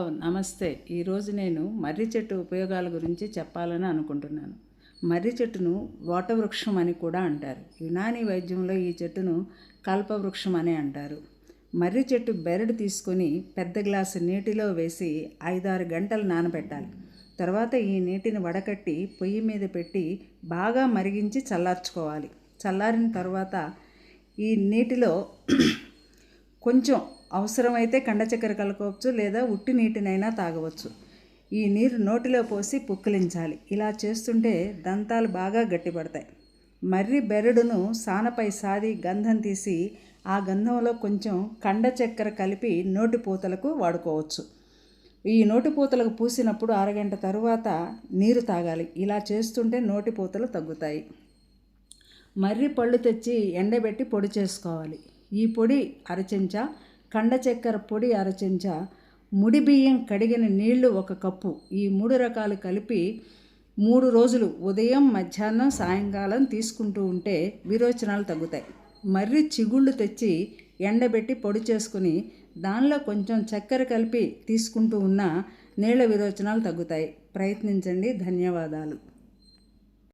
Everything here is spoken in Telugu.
నమస్తే. ఈరోజు నేను మర్రి చెట్టు ఉపయోగాల గురించి చెప్పాలని అనుకుంటున్నాను. మర్రి చెట్టును వృక్షం అని కూడా అంటారు. యునాని వైద్యంలో ఈ చెట్టును కల్పవృక్షం అని అంటారు. మర్రి చెట్టు బెరడు తీసుకొని పెద్ద గ్లాసు నీటిలో వేసి ఐదారు గంటలు నానబెట్టాలి. తర్వాత ఈ నీటిని వడకట్టి పొయ్యి మీద పెట్టి బాగా మరిగించి చల్లార్చుకోవాలి. చల్లారిన తర్వాత ఈ నీటిలో కొంచెం అవసరమైతే కండచక్కెర కలపవచ్చు కలుపుకోవచ్చు లేదా ఉట్టి నీటినైనా తాగవచ్చు. ఈ నీరు నోటిలో పోసి పుక్కిలించాలి. ఇలా చేస్తుంటే దంతాలు బాగా గట్టిపడతాయి. మర్రి బెరడును సానపై సాది గంధం తీసి ఆ గంధంలో కొంచెం కండ చక్కెర కలిపి నోటి పూతలకు వాడుకోవచ్చు. ఈ నోటి పూతలకు పూసినప్పుడు అరగంట తరువాత నీరు తాగాలి. ఇలా చేస్తుంటే నోటి పూతలు తగ్గుతాయి. మర్రి పళ్ళు తెచ్చి ఎండబెట్టి పొడి చేసుకోవాలి. ఈ పొడి అరచెంచా కండ చక్కెర పొడి అరచెంచా ముడి బియ్యం కడిగిన నీళ్ళు ఒక కప్పు. ఈ మూడు రకాలు కలిపి మూడు రోజులు ఉదయం మధ్యాహ్నం సాయంకాలం తీసుకుంటూ ఉంటే విరోచనాలు తగ్గుతాయి. మర్రి చిగుళ్ళు తెచ్చి ఎండబెట్టి పొడి చేసుకుని దానిలో కొంచెం చక్కెర కలిపి తీసుకుంటూ ఉన్న నీళ్ళ విరోచనాలు తగ్గుతాయి. ప్రయత్నించండి. ధన్యవాదాలు.